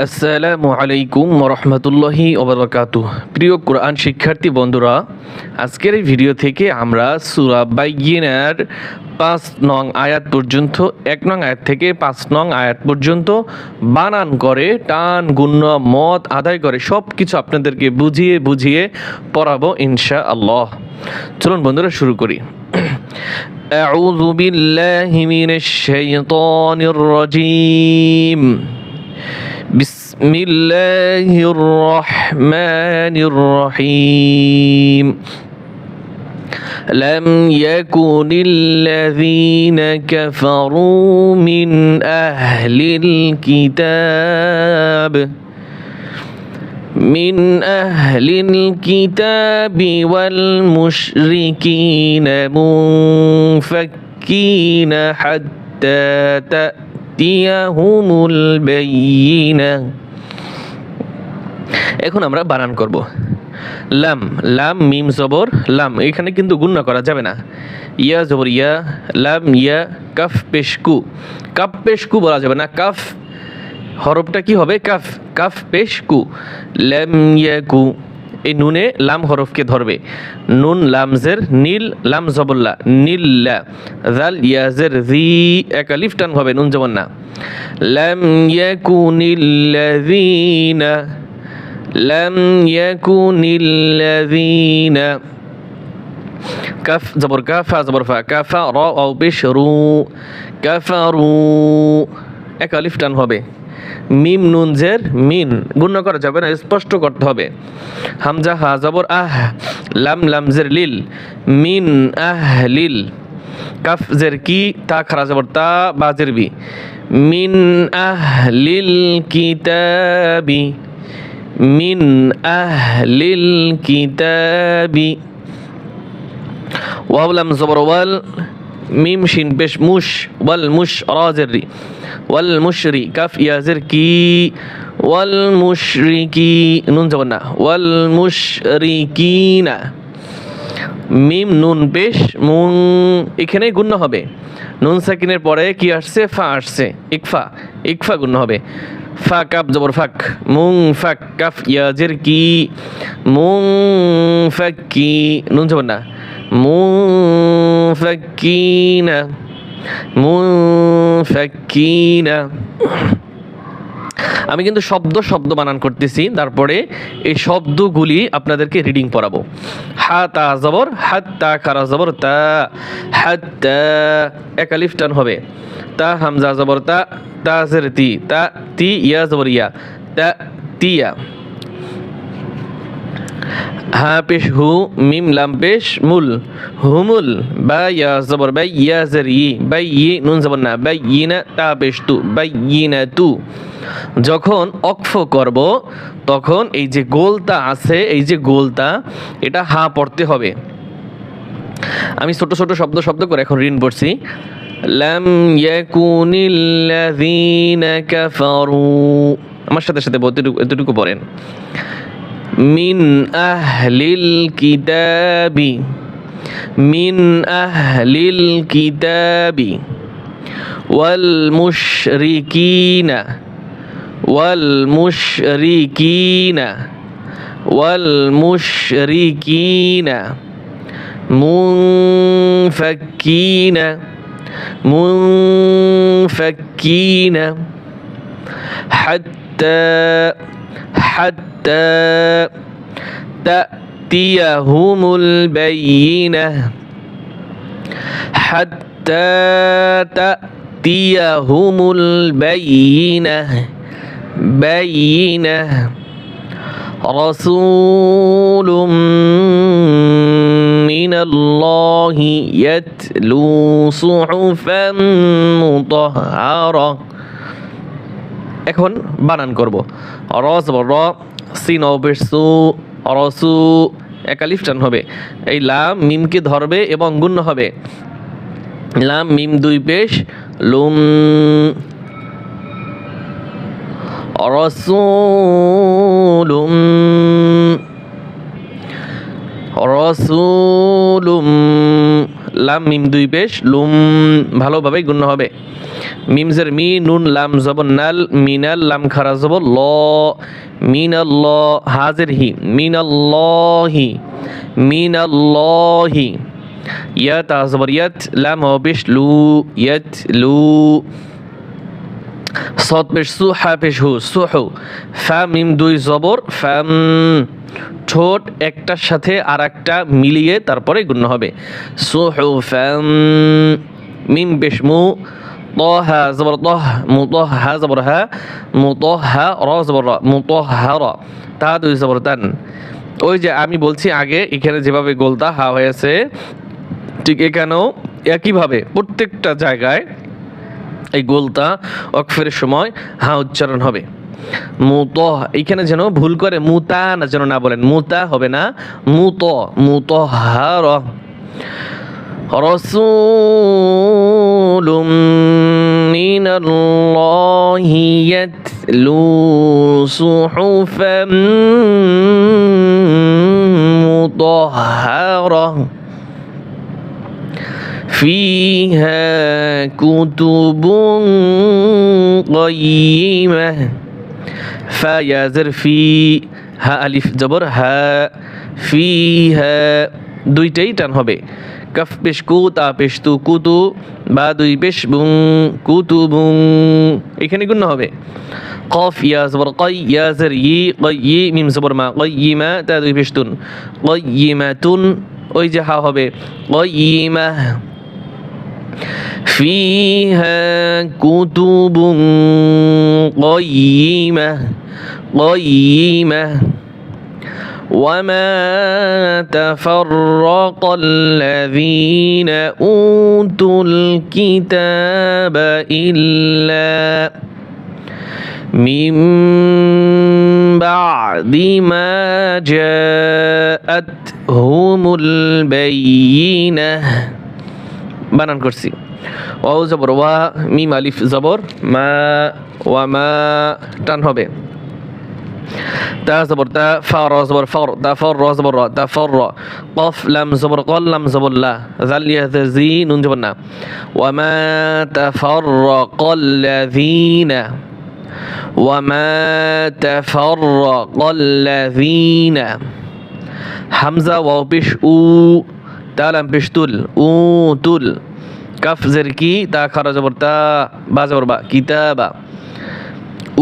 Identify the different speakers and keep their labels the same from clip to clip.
Speaker 1: আসসালামু আলাইকুম রহমতুল্লাহি ওবরাকাতু প্রিয় কোরআন শিক্ষার্থী বন্ধুরা আজকের এই ভিডিও থেকে আমরা সুরা বাইগিনার পাঁচ নং আয়াত পর্যন্ত এক নং আয়াত থেকে পাঁচ নং আয়াত পর্যন্ত বানান করে টান গুণ্য মত আদায় করে সব কিছু আপনাদেরকে বুঝিয়ে বুঝিয়ে পড়াবো ইনশা আল্লাহ চলুন বন্ধুরা শুরু করি أعوذ بالله من الشيطان الرجيم بسم الله الرحمن الرحيم. لم يكن الذين كفروا من أهل الكتاب من أهل الكتاب والمشركين منفكين حتى তা'তিয়াহুমুল বাইয়িনা। এখন আমরা বানান করব। লাম লাম, মিম, জবর, লাম, এখানে কিন্তু গুণনা করা যাবে না। ইয়া, জবর, ইয়া, লাম, ইয়া, কাফ পেশকু কাফ পেশকু বলা যাবে না। কাফ, হরফটা কি হবে? কাফ কাফ পেশকু লাম, ইয়া, কু। এই নুনে লাম হরফকে ধরবে। নুন লামজের, নীল লাম জবল্লা নীল্লা জাল ইয়াজের জি একালিফ টান হবে নুন জবন না লাম ইয়াকু নীল্লাযীনা লাম ইয়াকু নীল্লাযীনা কাফ, জবর কাফা জবর ফা কাফা র ও পেশ রু কাফারু এক আলিফ টান হবে। মিম নুন জের মিন। গুণ্য করা যাবে না, স্পষ্ট করতে হবে। হামজা হা জবর আহ, লাম লাম জের লিল, মিন আহ, লিল। কাফ জের কি, তা খারা জবর, তা বাজের বি। মিন আহ, লিল কিতাবি। মিন আহ, লিল কিতাবি। ওয়াবলাম জবর ওয়াল মিম শিন পেশ মুশ, ওয়াল মুশ রাজের ওয়াল মুশরি কাফ ইয়াজের কি, ওয়াল মুশরিকি নুন যাব না, ওয়াল মুশরিকিনা মিম নুন পেশ মুন এখানে গুণ্য হবে। নুন সাকিনের পরে কি আসছে? ফা আসছে। ইকফা ইকফা গুণ্য হবে। ফা কাপ জবর ফাক, মুং ফাক কাফ ইয়াজের কি, মুং ফাক কি, নুন যাব না। মুফাক্কিনা মুফাক্কিনা আমি কিন্তু শব্দ শব্দ বানান করতেছি, তারপরে এই শব্দগুলি আপনাদেরকে রিডিং পড়াবো। হা তা জবর হাত তা খারা জবর, তা হাত তা একালিফ টান হবে। তা, হামজা জবর, তা তা জের তি, তা, তি, ইয়া জবর, ইয়া। তা, তিয়া। হা পেশ হু, মিম লাম পেশ মুল। হুমুল বা ইয়া, জবর, বাই, ইয়া, জের, ই। বাই, ই, নুন, জবর না। বাই, ই, না, তা, পেশ, তু। বাই, ই, না, তু। যখন অক্ফ করব, তখন এই যে গোলতা আছে, এই যে গোলতা, এটা হা পড়তে হবে। আমি ছোট ছোট শব্দ শব্দ করে এখন ঋণ পড়ছি। লাম ইয়াকুনিল্লাযীনা কাফারু। আমার সাথে সাথে এতটুকু পড়েন। من أهل الكتاب من أهل الكتاب والمشركين والمشركين والمشركين منفكين منفكين حتى حتى تأتيهم البينة. حتى تأتيهم البينة. بينة. رسول من الله يتلو صحفا مطهرة. এখন বানান করব। র জবর র, সিন অবেশ সু রসু একালিফ টান হবে। এই লাম মিমকে ধরবে এবং গুণ্য হবে। লাম মিম দুই পেশ, লুম রসুলুম রসুলুম লাম মিম দুই পেশ লুম ভালোভাবে গুণ্য হবে। মিমজের মি, নুন, লাম জবর নাল, মিনাল, লাম, খারা জবর ল মিন মিনাল হাজের হি মিন ল হি মিন ল হি ইয়াত, লাম ও লু, ইয়াত, লু। صاد পেশ সু হা পেশ হু সুহু ফা মিম দুই জবর ফাম ঠোঁট একটার সাথে আর একটা মিলিয়ে তারপরে গুণ হবে সুহু ফাম মিম পেশ মু طه زبر طه مطه زبر ها مطه را زبر را مطهر তা দুই জবর তান ওই যে আমি বলছি আগে এখানে যেভাবে গোলতা হা হয়েছে ঠিক এখানেও একইভাবে প্রত্যেকটা জায়গায় এই গোলতা অক্ষরের সময় হা উচ্চারণ হবে মুত এইখানে যেন ভুল করে মুতা না যেন না বলেন মুতা হবে না মুত মুত হার رسول من الله يتلو صحفا مطهره فيها كتب قيمة فيازر في হা আলিফ জবর হা ফি হা দুইটাই টান হবে কাফ পেশ কু তা পেশ তু কুতু বা দুই পেশ বুং কুতু বুং এখানে গুণ হবে قاف يا زبر قي يا زر ي قي মিম জবর মা قيمة তা দুই পেশ তুন قيمة ওই যে হা হবে قيمة فيها كتب قيمة قيمة. وما تفرق الذين أوتوا الكتاب إلا من بعد ما جاءتهم البينة. বানান করছি ও জবর ওয়া মিম আলিফ জবর মা ওয়া মা টান হবে তা জবর তা ফা র জবর ফর তা ফর র জবর র তা ফর র কফ লাম জবর কল লাম জবর লা জাল ইয়া তা জি নুন জবর না ওয়া মা তাফাররাক الذين وما تفرق الذين হামজা ওয়াও তালাম পেশ উ তুল কাফ জের কি? তা খারা জবর তা বা জবর বা কিতাবা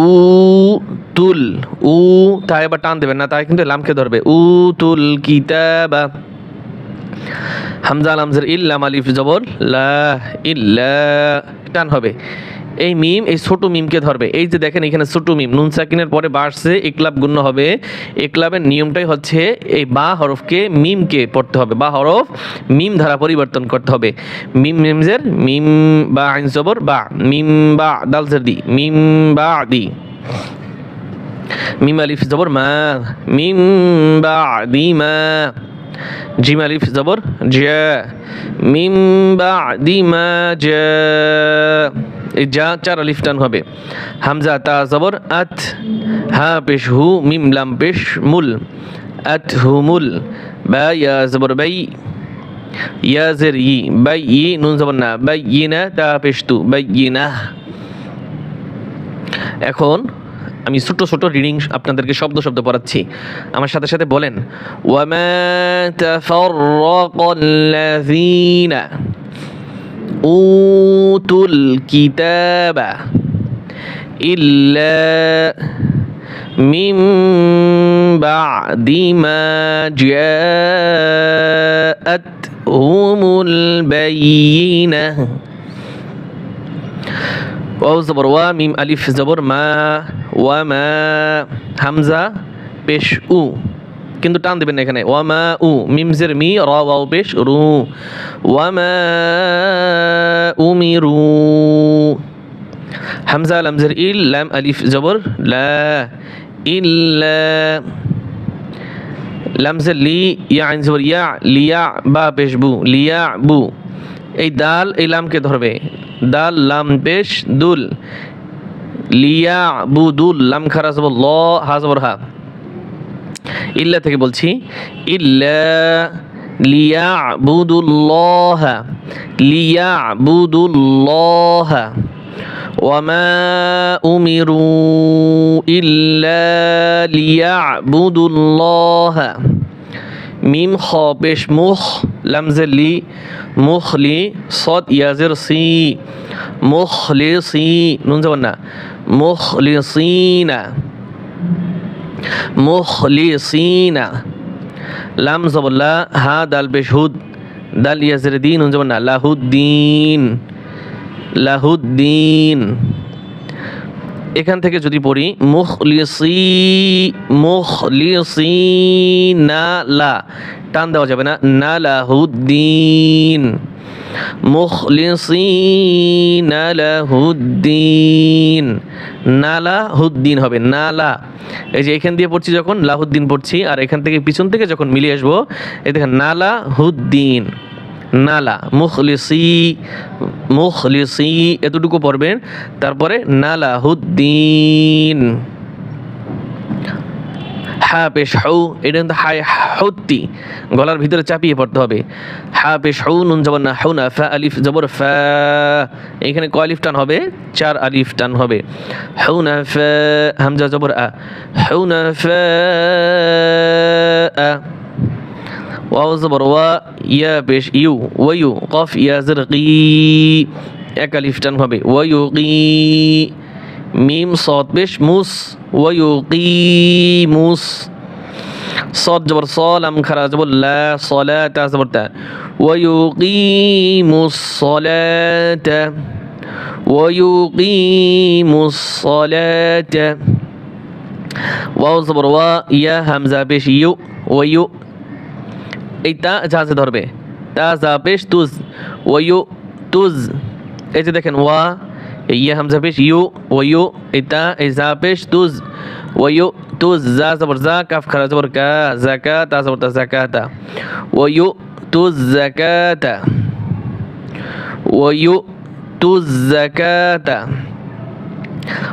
Speaker 1: উ তুল উ, তা এবার টান দেবেন না, তাই কিন্তু লামকে ধরবে। উ তুল কিতাবা হামজা লামজের ইল্লাম আলিফ জবর, লা ইল্লা, টান হবে। এই মিম, এই ছোট মিমকে ধরবে। এই যে দেখেন এখানে ছোট মিম, নুন সাকিনের পরে বাড়ছে একলাব গুণ্য হবে। একলাবের নিয়মটাই হচ্ছে এই বা হরফকে মিমকে পড়তে হবে। বা হরফ মিম ধারা পরিবর্তন করতে হবে। মিম মিমজের, মিম বা আইন জবর, বা মিম বা দালজের দি, মিম বা দি। মিম আলিফ জবর মা, মিম বা দি মা। জিম আলিফ জবর জিয়া মিম বা দি মা জিয়া এই যা চার আলিফ টান হবে। হামজা, তা জবর আত, হা পেশ, হু, মিম, লাম পেশ, মুল। আত হুমুল বা, ইয়া জবর বাই। ইয়া, জের, ই। বাই, ই, নুন জবর না। বাই, ই, না, তা পেশ বাই, ই, না। এখন আমি ছোট ছোট রিডিং আপনাদেরকে শব্দ শব্দ পড়াচ্ছি। আমার সাথে সাথে বলেন উতুল কিতাবা ইল্লা মিম বাদি মা জাআতহুমুল বাইয়িনাহ واو زبر وا ميم ألف زبر ما وما হামজা পেশ উ কিন্তু টান দেবেন না এখানে ওয়ামা উ মিমজের মি র ওয়াও পেশ রু ওয়ামা উমিরু হামজা লামজের ইল লাম আলিফ জবর লা ইল্লা লামজের লি ইয়া আইন জবর ইয়া লিয়া বা পেশ বু লিয়া বু এই দাল এই লামকে ধরবে দাল লাম পেশ দুল লিয়া বু দুল লাম খারা জবর ল হা জবর হা ইল্লা থেকে বলছি ইল্লা লিয়াবুদুল্লাহ লিয়াবুদুল্লাহ وما أمروا إلا ليعبدوا الله মিম খ পেশ মুখ লামজের লি, মুখ লি, সদ ইয়াজের সি, মুখ সি, নুন যাবেন না, মুখ লি সিনা মুখ লি সিনা লাম জবল্লা হা, দাল পেশ হুদ, দাল ইয়াজের দিন নুন যাবেন না, লাহুদ্দিন লাহুদ্দিন। এখান থেকে যদি পড়ি, মুখলিসি মুখলিসি না লা। টান দেওয়া যাবে না। না লাহুদ্দিন মুখলিসি না লাহুদ্দিন। নালা হুদ্দিন হবে। নালা। এই যে এখান দিয়ে পড়ছি যখন, লাহুদ্দিন পড়ছি, আর এখান থেকে পিছন থেকে যখন মিলিয়ে আসব, এই দেখেন নালা হুদ্দিন নালা, মুখলিসি মুখলিসি এতটুকু পড়বেন। তারপরে নালা হুদ্দিন হা পেশ হৌ এটা কিন্তু হাই হত্তি গলার ভিতরে চাপিয়ে পড়তে হবে। হা পেশ হৌ নুন জবর না হৌ না ফা, আলিফ জবর, ফা। এখানে ক আলিফ টান হবে? চার আলিফ টান হবে। হৌ না ফা, হামজা জবর, আ। হৌ না ফা, আ। ওয়াও জবর ওয়া ইয়া পেশ ইউ ওয়ু কফ ইয়া জরকি এক আলিফ টান হবে ওয়ু কি মিম সদ পেশ মুস ওয়ু কি মুস صاد جبر صال أم خرا جبر لا صلاة جبر تا ويقيم الصلاة ويقيم الصلاة واو زبر وا يا همزة بيش يو ويو এই তা ঝাঁঝে ধরবে তা যা পেশ তুজ ও ইউ তুজ এই যে দেখেন ওয়া এই ইয়া হামজা পেশ ইউ ও ইউ এই তা এই যা পেশ তুজ ও ইউ তুজ যা জবর যা কাফ খারা জবর কা জাকা তা জবর তা Jakarta O you Tuz Jakarta O you তুজ জাকাতা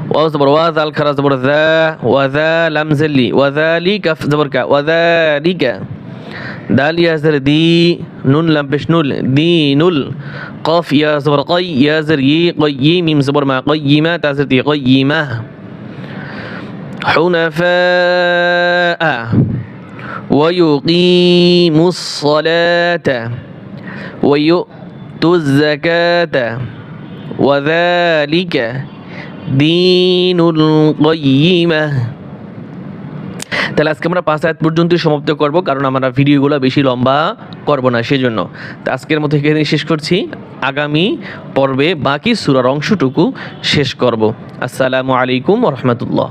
Speaker 1: واو زبر وا ذال خرا زبر ذا وذا لم زلي وذلك كف زبر كا وذلك دال يا زر دي نون لم بش نول. دي نول. قاف يا زبر قي يا زر يي قي ميم زبر ما قيمة تازر دي قيمة حنفاء. ويقيم الصلاة. ويؤتوا الزكاة. وذلك دين القيمة. তাহলে আজকে আমরা পাঁচ আয়াত পর্যন্ত সমাপ্ত করব, কারণ আমরা ভিডিওগুলো বেশি লম্বা করব না, সেজন্য। তো আজকের মতো এখানে শেষ করছি। আগামী পর্বে বাকি সুরার অংশটুকু শেষ করব। আসসালামু আলাইকুম রহমতুল্লাহ।